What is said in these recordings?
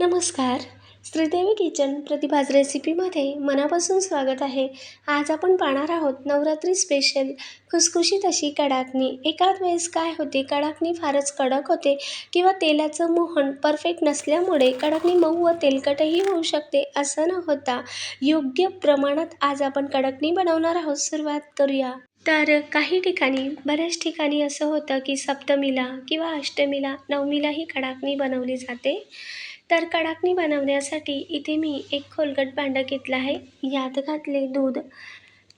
नमस्कार. श्रीदेवी किचन प्रतिभाज रेसिपीमध्ये मनापासून स्वागत आहे. आज आपण पाहणार आहोत नवरात्री स्पेशल खुसखुशीत अशी कडाकणी. एकाच वेळेस काय होते? कडाकणी फारच कडक होते किंवा तेलाचं मोहन परफेक्ट नसल्यामुळे कडाकणी मऊ व तेलकटही होऊ शकते असं न होता योग्य प्रमाणात आज आपण कडाकणी बनवणार आहोत. सुरुवात करूया. तर काही ठिकाणी बऱ्याच ठिकाणी असं होतं की सप्तमीला किंवा अष्टमीला नवमीलाही कडाकणी बनवली जाते. तर कडाकणी बनवण्यासाठी इथे मी एक खोलगट भांडं घेतलं आहे. यात घातले दूध.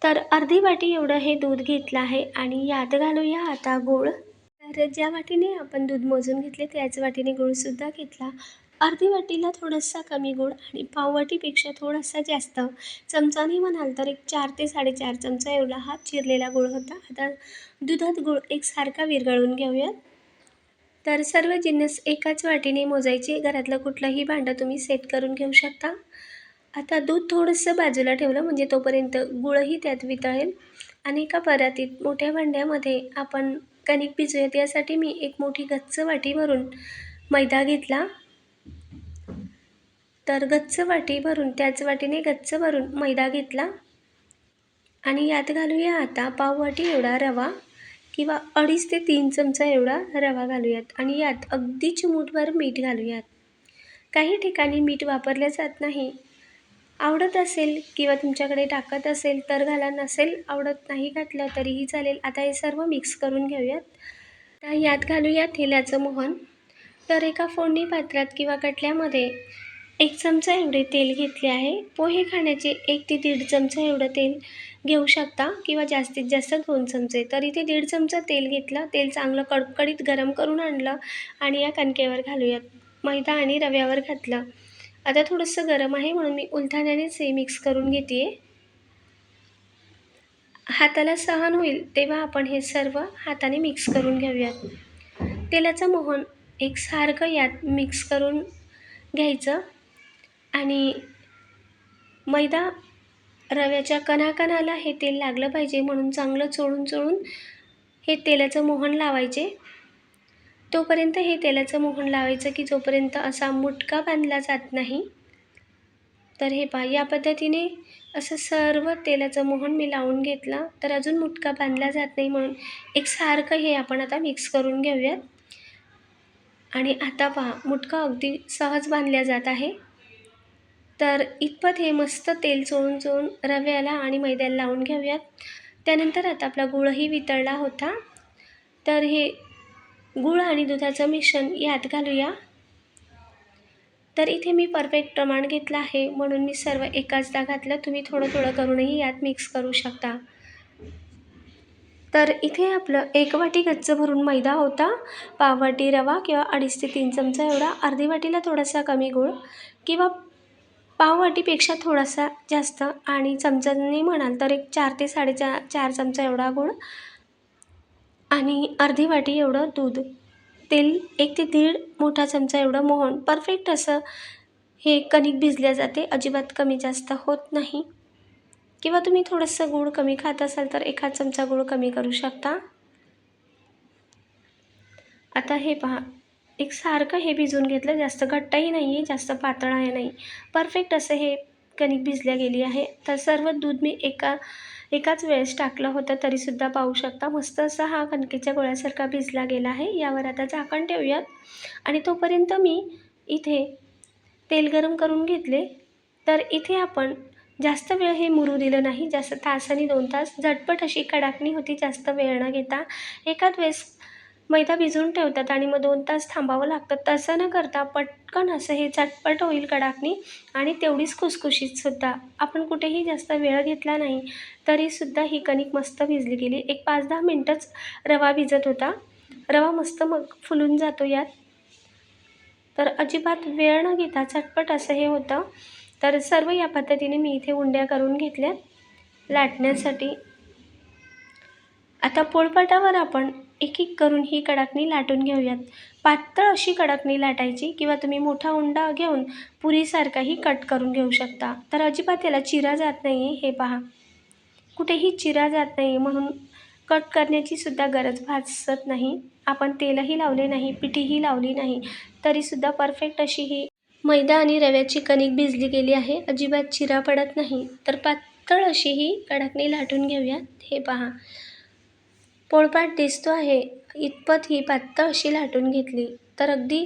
तर अर्धी वाटी एवढं हे दूध घेतलं आहे आणि यात घालूया आता गूळ. तर ज्या वाटीने आपण दूध मोजून घेतले त्याच वाटीने गूळसुद्धा घेतला. अर्धी वाटीला थोडासा कमी गूळ आणि पाववाटीपेक्षा थोडासा जास्त. चमचाने म्हणाल तर एक चार ते साडेचार चमचा एवढा हा चिरलेला गूळ होता. आता दुधात गूळ एकसारखा विरघळून घेऊयात. तर सर्व जिन्नस एकाच वाटीने मोजायचे. घरातलं कुठलंही भांडं तुम्ही सेट करून घेऊ शकता. आता दूध थोडंसं बाजूला ठेवलं म्हणजे तोपर्यंत गुळही त्यात वितळेल. आणि एका परातीत मोठ्या भांड्यामध्ये आपण कणिक भिजूयात. यासाठी मी एक मोठी गच्च वाटी भरून मैदा घेतला. तर गच्च वाटी भरून त्याच वाटीने गच्च भरून मैदा घेतला. आणि यात घालूया आता पाववाटी एवढा रवा. किंवा अडीच ते तीन चमचा एवढा रवा घालूयात आणि यात अगदी चिमूटभर मीठ घालूयात. काही ठिकाणी मीठ वापरले जात नाही. आवडत असेल किंवा तुमच्याकडे टाकत असेल तर घाला नसेल आवडत नाही घातलं तरीही चालेल. आता हे सर्व मिक्स करून घेऊयात. आता यात घालूयात तेलाचं मोहन. तर एका फोडणी पात्रात किंवा कटल्यामध्ये एक चमचा एवढे तेल घेतले आहे. पोहे खाण्याचे एक ते दीड चमचा एवढं तेल घेऊ शकता किंवा जास्तीत जास्त दोन चमचे. तर इथे दीड चमचा तेल घेतलं तेल चांगलं कडकडीत गरम करून आणलं आणि या कणकेवर घालूयात. मैदा आणि रव्यावर घातलं. आता थोडंसं गरम आहे म्हणून मी उलथाण्यानेच हे मिक्स करून घेते हाताला सहन होईल तेव्हा आपण हे सर्व हाताने मिक्स करून घेऊयात. तेलाचं मोहन एकसारखं यात मिक्स करून घ्यायचं. आणि मैदा रव्याच्या कणाकणाला हे तेल लागलं पाहिजे म्हणून चांगलं चोळून चोळून हे तेलाचं मोहन लावायचे. तोपर्यंत हे तेलाचं मोहन लावायचं की जोपर्यंत असा मुटका बांधला जात नाही तर हे पहा या पद्धतीने असं सर्व तेलाचं मोहन मी लावून घेतलं तर अजून मुटका बांधला जात नाही म्हणून एकसारखं हे आपण आता मिक्स करून घेऊयात. आणि आता पहा मुटका अगदी सहज बांधल्या जात आहे. तर इतपत हे मस्त तेल चोळून चोळून रव्याला आणि मैद्याला लावून घेऊयात. त्यानंतर आता आपला गुळही वितळला होता. तर हे गुळ आणि दुधाचं मिश्रण यात घालूया. तर इथे मी परफेक्ट प्रमाण घेतलं आहे. म्हणून मी सर्व एकाचदा घातलं. तुम्ही थोडं थोडं करूनही यात मिक्स करू शकता. तर इथे आपलं एक वाटी गच्च भरून मैदा होता. पाववाटी रवा किंवा अडीच ते तीन चमचा एवढा. अर्धी वाटीला थोडासा कमी गूळ किंवा पाववाटीपेक्षा थोडासा जास्त आणि चमच्यानी म्हणाल तर एक चार ते साडेचार चार चमचा एवढा गूळ आणि अर्धी वाटी एवढं दूध. तेल एक ते दीड मोठा चमचा एवढं मोहन. परफेक्ट असं हे कणिक भिजल्या जाते. अजिबात कमी जास्त होत नाही. किंवा तुम्ही थोडंसं गूळ कमी खात असाल तर एखाद चमचा गूळ कमी करू शकता. आता हे पहा. एक सारखं हे भिजवून घेतलं जास्त घट्टही नाही आहे जास्त पातळ आहे नाही. परफेक्ट असं हे कणिक भिजल्या गेली आहे. तर सर्व दूध मी एका एकाच वेळेस टाकलं होतं तरीसुद्धा पाहू शकता. मस्त असा हा कणकेच्या गोळ्यासारखा भिजला गेला आहे. यावर आता झाकण ठेवूयात. आणि तोपर्यंत मी इथे तेल गरम करून घेतले. तर इथे आपण जास्त वेळ हे मुरू दिलं नाही. जास्त तासाने दोन तास झटपट अशी कडाकणी होती. जास्त वेळ न घेता एकाच वेळेस मैदा भिजवून ठेवतात आणि मग दोन तास थांबावं लागतं. तसं न करता पटकन असं हे झटपट होईल कडाकणी आणि तेवढीच खुसखुशीतसुद्धा आपण कुठेही जास्त वेळ घेतला नाही तरीसुद्धा ही कणिक मस्त भिजली गेली. एक पाच दहा मिनटंच रवा भिजत होता. रवा मस्त मग फुलून जातो यात. तर अजिबात वेळ न घेता झटपट असं हे होतं. तर सर्व या पद्धतीने मी इथे उंड्या करून घेतल्या लाटण्यासाठी. आता पोळपाटावर आपण एक एक करून ही कडाकणी लाटून घेऊयात. पातळ अशी कडाकणी लाटायची किंवा तुम्ही मोठा उंडा घेऊन पुरीसारखाही कट करून घेऊ शकता. तर अजिबात याला चिरा जात नाही आहे हे पहा. कुठेही चिरा जात नाही म्हणून कट करण्याची सुद्धा गरज भासत नाही. आपण तेलही लावले नाही पिठीही लावली नाही. तरीसुद्धा परफेक्ट अशी ही मैदा आणि रव्याची कणिक भिजली गेली आहे. अजिबात चिरा पडत नाही. तर पातळ अशी ही कडाकणी लाटून घेऊयात हे पहा. पोळपाट दिसतो आहे. इतपत ही पातळ अशी लाटून घेतली. तर अगदी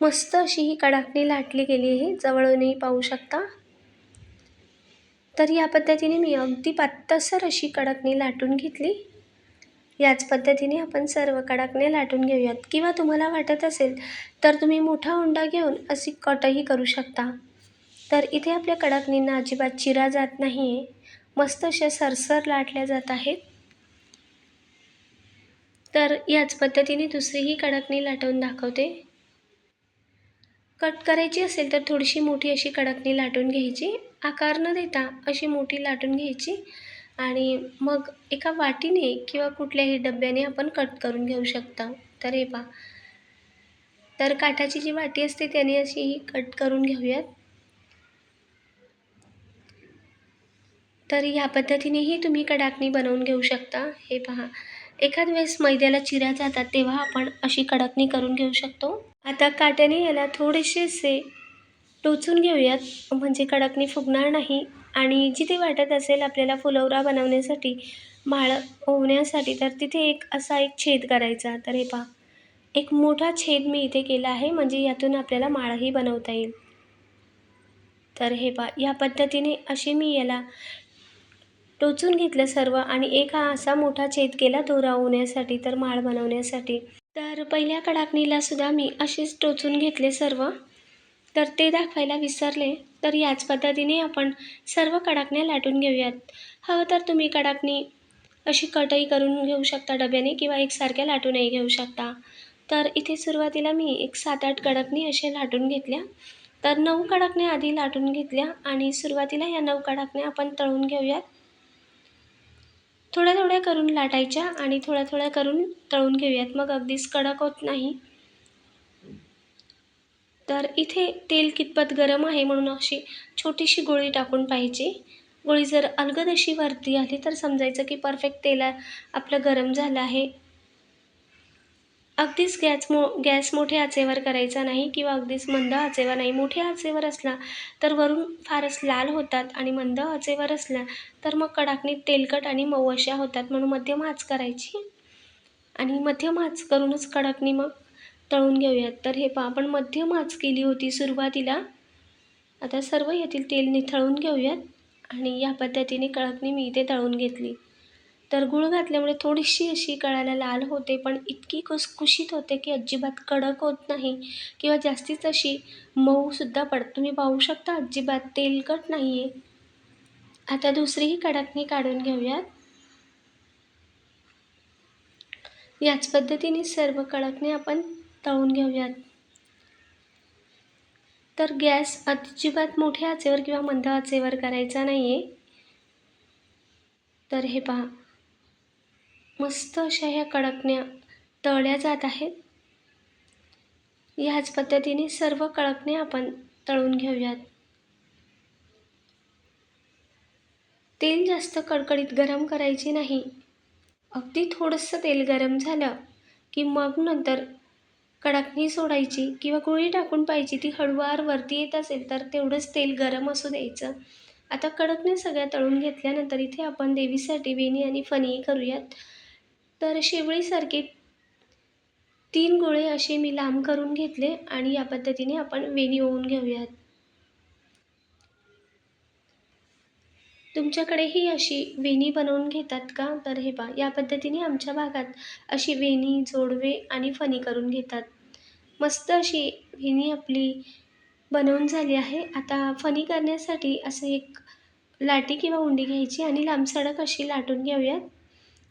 मस्त अशी ही कडाकणी लाटली गेली आहे. जवळूनही पाहू शकता? तर या पद्धतीने मी अगदी पात्तसर अशी कडाकणी लाटून घेतली. याच पद्धतीने आपण सर्व कडाकण्या लाटून घेऊयात. किंवा तुम्हाला वाटत असेल तर तुम्ही मोठा उंडा घेऊन अशी कटही करू शकता. तर इथे आपल्या कडाकणींना अजिबात चिरा जात नाही आहे मस्त अशा सरसर लाटल्या जात आहेत. तर याच पद्धतीने दुसरीही कडकणी लाटवून दाखवते. कट करायची असेल तर थोडीशी मोठी अशी कडकणी लाटून घ्यायची. आकार न देता अशी मोठी लाटून घ्यायची. आणि मग एका वाटीने किंवा कुठल्याही डब्याने आपण कट करून घेऊ शकता. तर हे पहा. तर काठाची जी वाटी असते त्याने अशी ही कट करून घेऊयात. तर ह्या पद्धतीनेही तुम्ही कडाकणी बनवून घेऊ शकता. हे पहा. एखाद वेळेस मैद्याला चिऱ्या जातात तेव्हा आपण अशी कडकणी करून घेऊ शकतो. आता काट्याने याला थोडेसेसे टोचून घेऊयात. म्हणजे कडकणी फुगणार नाही आणि जिथे वाटत असेल आपल्याला फुलवरा बनवण्यासाठी माळ होण्यासाठी तर तिथे एक असा एक छेद करायचा. तर हे पहा एक मोठा छेद मी इथे केला आहे म्हणजे यातून आपल्याला माळही बनवता येईल. तर हे पहा या पद्धतीने असे मी याला टोचून घेतलं सर्व आणि एक हा असा मोठा छेद केला दोरा होण्यासाठी तर माळ बनवण्यासाठी. तर पहिल्या कडाकणीला सुद्धा मी असेच टोचून घेतले सर्व. तर ते दाखवायला विसरले तर याच पद्धतीने आपण सर्व कडाकण्या लाटून घेऊयात. हवं तर तुम्ही कडाकणी अशी कटई करून घेऊ शकता डब्याने किंवा एकसारख्या लाटूनही घेऊ शकता. तर इथे सुरुवातीला मी एक सात आठ कडकणी असे लाटून घेतल्या. तर नऊ कडाकण्या आधी लाटून घेतल्या आणि सुरुवातीला या नऊ कडाकण्या आपण तळून घेऊयात. थोड्या थोड्या करून लाटायच्या आणि थोड्या थोड्या करून तळून घेऊयात. मग अगदीच कडक होत नाही. तर इथे तेल कितपत गरम आहे म्हणून अशी छोटीशी गोळी टाकून पाहिजे. गोळी जर अलगद अशी वरती आली तर समजायचं की परफेक्ट तेल आपलं गरम झालं आहे. अगदीच गॅस मो गॅस मोठ्या आचेवर करायचा नाही किंवा अगदीच मंद आचेवर नाही. मोठ्या आचेवर असला तर वरून फारच लाल होतात आणि मंद आचेवर असला तर मग कडाकणीत तेलकट आणि मऊ अशा होतात म्हणून मध्यम आच करायची. आणि मध्यम आच करूनच कडाकणी मग तळून घेऊयात. तर हे पहा आपण मध्यम आच केली होती सुरुवातीला. आता सर्व यातील तेल निथळून घेऊयात. आणि या पद्धतीने कळकणी मी इथे तळून घेतली. तर गुळ घातल्यामुळे थोडीशी अशी कळायला लाल होते पण इतकी कुसकुशीत होते की अजिबात कडक होत नाही किंवा जास्तीच अशी मऊसुद्धा पडत तुम्ही पाहू शकता अजिबात तेलकट नाही आहे आता दुसरीही कडकणी काढून घेऊयात. याच पद्धतीने सर्व कडकणे आपण तळून घेऊयात. तर गॅस अजिबात मोठ्या आचेवर किंवा मंद आचेवर करायचा नाही आहे तर हे पहा. मस्त अशा ह्या कडकण्या तळल्या जात आहेत. ह्याच पद्धतीने सर्व कडकण्या आपण तळून घेऊयात. तेल जास्त कडकडीत गरम करायची नाही. अगदी थोडंसं तेल गरम झालं की मग नंतर कडकणी सोडायची किंवा गुळी टाकून पाहिजे ती हळूवार वरती येत असेल तर तेवढंच तेल गरम असू द्यायचं. आता कडकण्या सगळ्या तळून घेतल्यानंतर इथे आपण देवीसाठी वेणी आणि फणी करूयात. तर शेवळीसारखे तीन गोळे असे मी लांब करून घेतले आणि या पद्धतीने आपण वेणी ओवून घेऊयात. तुमच्याकडेही अशी वेणी बनवून घेतात का? तर हे पा या पद्धतीने आमच्या भागात अशी वेणी जोडवे आणि फणी करून घेतात. मस्त अशी वेणी आपली बनवून झाली आहे. आता फणी करण्यासाठी असं एक लाटी किंवा उंडी घ्यायची आणि लांबसडक अशी लाटून घेऊयात.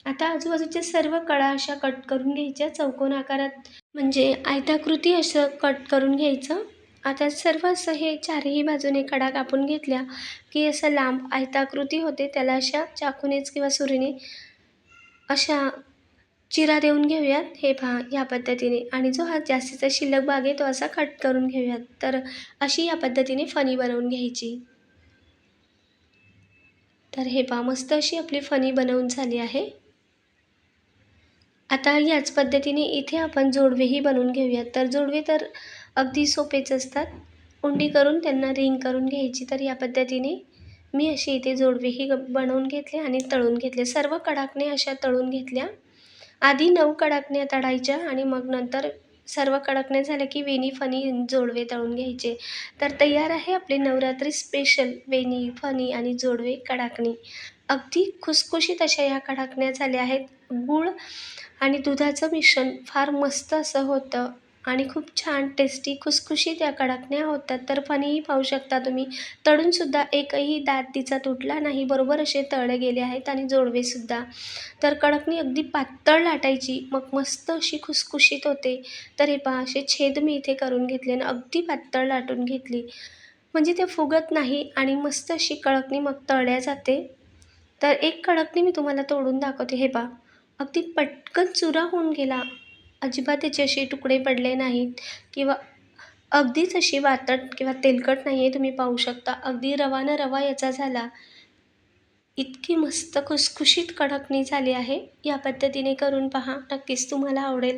आता आजूबाजूच्या सर्व कळा अशा कट करून घ्यायच्या. चौकोन आकारात म्हणजे आयताकृती असं कट करून घ्यायचं. आता सर्व असं हे चारही बाजूने कडा कापून घेतल्या की असं लांब आयताकृती होते. त्याला अशा चाकूनेच किंवा सुरीने अशा चिरा देऊन घेऊयात. हे पहा या पद्धतीने. आणि जो हा जास्तीचा शिल्लक भाग आहे तो असा कट करून घेऊयात. तर अशी या पद्धतीने फणी बनवून घ्यायची. तर हे पहा मस्त अशी आपली फणी बनवून झाली आहे. आता याच पद्धतीने इथे आपण जोडवेही बनवून घेऊयात. तर जोडवे तर अगदी सोपेच असतात. उंडी करून त्यांना रिंग करून घ्यायची. तर या पद्धतीने मी अशी इथे जोडवेही ग बनवून घेतले आणि तळून घेतले. सर्व कडाकणे अशा तळून घेतल्या. आधी नऊ कडाकण्या तळायच्या आणि मग नंतर सर्व कडाकण्या झाल्या की वेणी फणी जोडवे तळून घ्यायचे. तर तयार आहे आपले नवरात्री स्पेशल वेणी फणी आणि जोडवे कडाकणी. अगदी खुसखुशीत अशा ह्या कडाकण्या झाल्या आहेत. गूळ आणि दुधाचं मिश्रण फार मस्त असं होतं. आणि खूप छान टेस्टी खुसखुशीत या कडाकण्या होतात. तर फणीही पाहू शकता तुम्ही. तळूनसुद्धा एकही दात तिचा तुटला नाही. बरोबर असे तळले गेले आहेत आणि जोडवेसुद्धा तर कडकणी अगदी पातळ लाटायची. मग मस्त अशी खुसखुशीत होते. तर हे पहा असे छेद मी इथे करून घेतले आणि अगदी पातळ लाटून घेतली. म्हणजे ते फुगत नाही आणि मस्त अशी कडकणी मग तळल्या जाते. तर एक कडकणी मी तुम्हाला तोडून दाखवते. हे पहा अगदी पटकन चुरा होऊन गेला. अजिबात त्याचे असे तुकडे पडले नाहीत किंवा अगदीच अशी वातट किंवा तेलकट नाही आहे तुम्ही पाहू शकता. अगदी रवा न रवा याचा झाला. इतकी मस्त खुसखुशीत कडकणी झाली आहे. या पद्धतीने करून पहा. नक्कीच तुम्हाला आवडेल.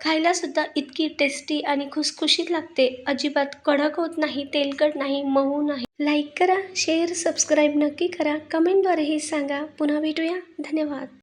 खायलासुद्धा इतकी टेस्टी आणि खुसखुशीत लागते. अजिबात कडक होत नाही तेलकट नाही मऊ नाही. लाईक करा शेअर सबस्क्राईब नक्की करा. कमेंटद्वारेही सांगा. पुन्हा भेटूया. धन्यवाद.